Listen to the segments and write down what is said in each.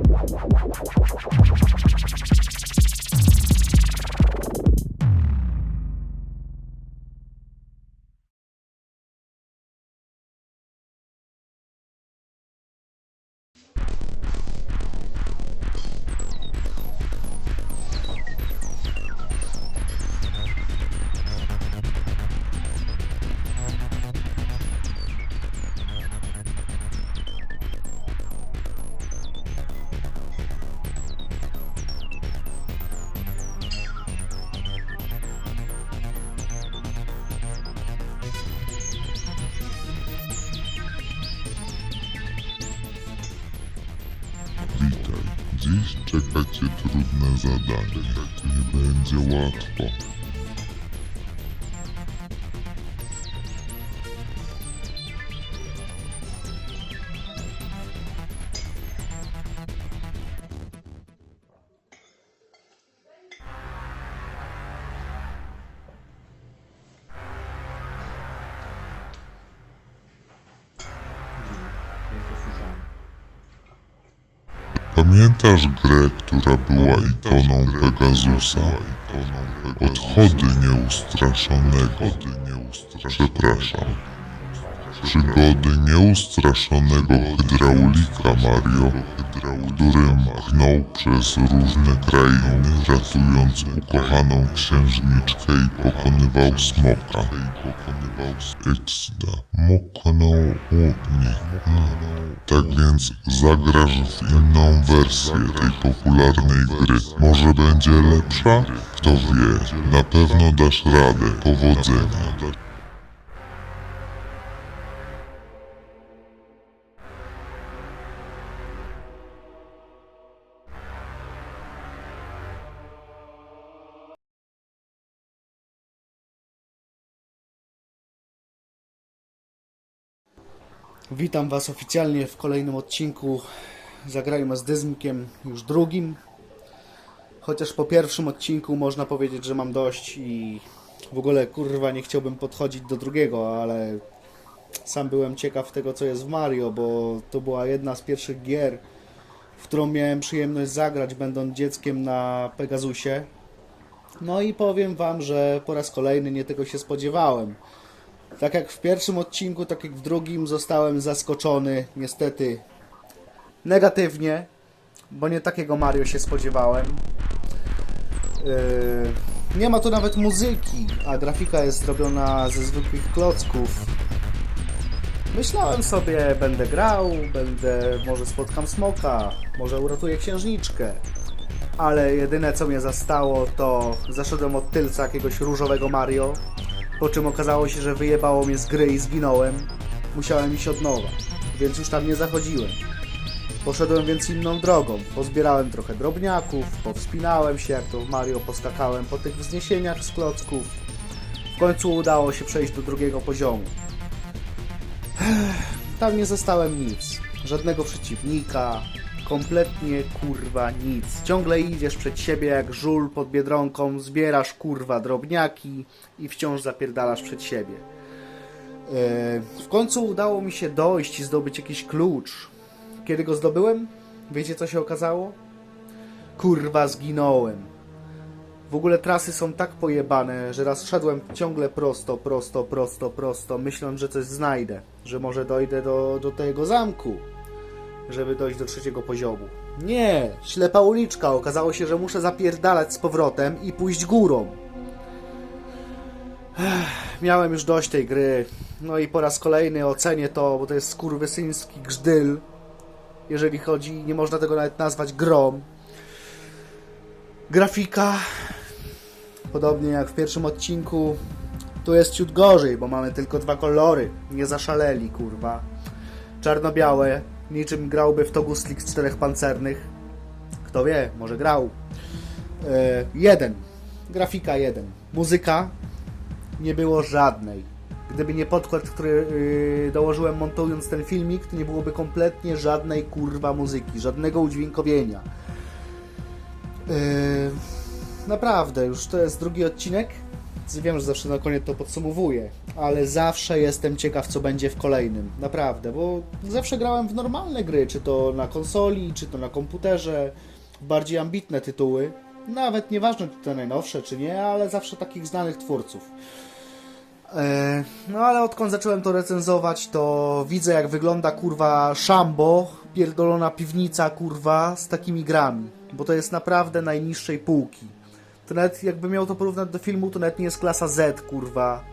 Thank you. Czeka cię trudne zadanie. Nie będzie łatwo. Pamiętasz grę, która była ikoną Pegasusa? Odchody nieustraszonego. Przepraszam. Przygody nieustraszonego hydraulika Mario, który machnął przez różne krainy, ratując ukochaną księżniczkę i pokonywał smoka. XD. Moknął łudnie. Tak więc zagrasz w inną wersję tej popularnej gry. Może będzie lepsza? Kto wie, na pewno dasz radę. Powodzenia. Witam Was oficjalnie w kolejnym odcinku Zagrajmy z Dyzmkiem, już drugim. Chociaż po pierwszym odcinku można powiedzieć, że mam dość i w ogóle kurwa nie chciałbym podchodzić do drugiego, ale sam byłem ciekaw tego, co jest w Mario, bo to była jedna z pierwszych gier, w którą miałem przyjemność zagrać, będąc dzieckiem na Pegasusie. No i powiem Wam, że po raz kolejny nie tego się spodziewałem. Tak jak w pierwszym odcinku, tak jak w drugim zostałem zaskoczony niestety negatywnie, bo nie takiego Mario się spodziewałem. Yy, nie ma tu nawet muzyki, a grafika jest zrobiona ze zwykłych klocków. Myślałem sobie, będę grał, będę, może spotkam smoka, może uratuję księżniczkę. Ale jedyne co mnie zastało, to zaszedłem od tylca jakiegoś różowego Mario, po czym okazało się, że wyjebało mnie z gry i zginąłem. Musiałem iść od nowa, więc już tam nie zachodziłem. Poszedłem więc inną drogą. Pozbierałem trochę drobniaków, powspinałem się jak to w Mario, poskakałem po tych wzniesieniach z klocków. W końcu udało się przejść do drugiego poziomu. Tam nie zostałem nic. Żadnego przeciwnika. Kompletnie kurwa nic. Ciągle idziesz przed siebie jak żul pod biedronką, zbierasz kurwa drobniaki i wciąż zapierdalasz przed siebie. Yy, W końcu udało mi się dojść i zdobyć jakiś klucz. Kiedy go zdobyłem? Wiecie co się okazało? Kurwa zginąłem. W ogóle trasy są tak pojebane, że raz szedłem ciągle prosto, prosto, prosto, prosto, myśląc, że coś znajdę, że może dojdę do, do tego zamku, żeby dojść do trzeciego poziomu. Nie, ślepa uliczka. Okazało się, że muszę zapierdalać z powrotem i pójść górą. Ech, Miałem już dość tej gry. No i po raz kolejny ocenię to, bo to jest skurwysyński grzdyl. Jeżeli chodzi, nie można tego nawet nazwać grom. Grafika Podobnie jak w pierwszym odcinku, tu jest ciut gorzej, bo mamy tylko dwa kolory. Nie zaszaleli, kurwa. Czarno-białe, niczym grałby w Toguslik z czterech pancernych. Kto wie, może grał. E, jeden. Grafika jeden. Muzyka nie było żadnej. Gdyby nie podkład, który yy, dołożyłem montując ten filmik, to nie byłoby kompletnie żadnej kurwa muzyki, żadnego udźwiękowienia. Yy, naprawdę, już to jest drugi odcinek. Wiem, że zawsze na koniec to podsumowuję, ale zawsze jestem ciekaw, co będzie w kolejnym. Naprawdę, bo zawsze grałem w normalne gry, czy to na konsoli, czy to na komputerze, bardziej ambitne tytuły. Nawet nieważne, czy te najnowsze, czy nie, ale zawsze takich znanych twórców. E, No ale odkąd zacząłem to recenzować, to widzę jak wygląda kurwa szambo, pierdolona piwnica kurwa z takimi grami, bo to jest naprawdę najniższej półki. To nawet jakby miał to porównać do filmu, to nawet nie jest klasa Z kurwa,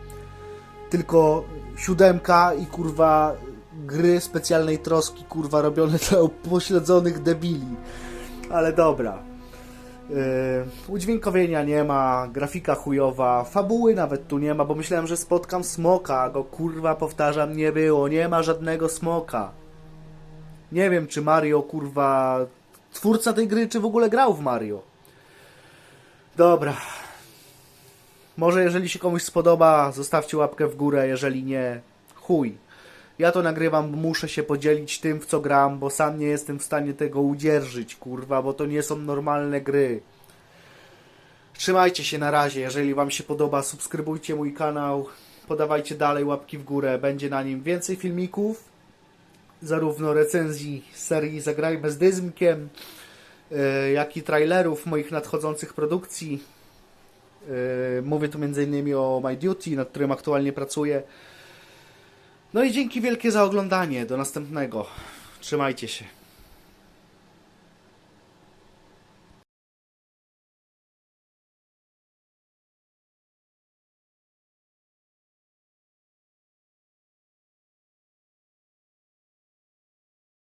tylko siódemka i kurwa gry specjalnej troski kurwa robione dla upośledzonych debili. Ale dobra. Yy, udźwiękowienia nie ma, grafika chujowa, fabuły nawet tu nie ma, bo myślałem, że spotkam smoka, go kurwa powtarzam, nie było, nie ma żadnego smoka. Nie wiem, czy Mario kurwa, twórca tej gry, czy w ogóle grał w Mario. Dobra. Może jeżeli się komuś spodoba, zostawcie łapkę w górę, jeżeli nie, chuj. Ja to nagrywam, muszę się podzielić tym, w co gram, bo sam nie jestem w stanie tego udzierżyć, kurwa, bo to nie są normalne gry. Trzymajcie się na razie, jeżeli Wam się podoba, subskrybujcie mój kanał, podawajcie dalej łapki w górę, będzie na nim więcej filmików, zarówno recenzji serii Zagrajmy z Dyzmkiem, jak i trailerów moich nadchodzących produkcji. Yy, Mówię tu m.in. o My Duty, nad którym aktualnie pracuję. No i dzięki wielkie za oglądanie. Do następnego. Trzymajcie się.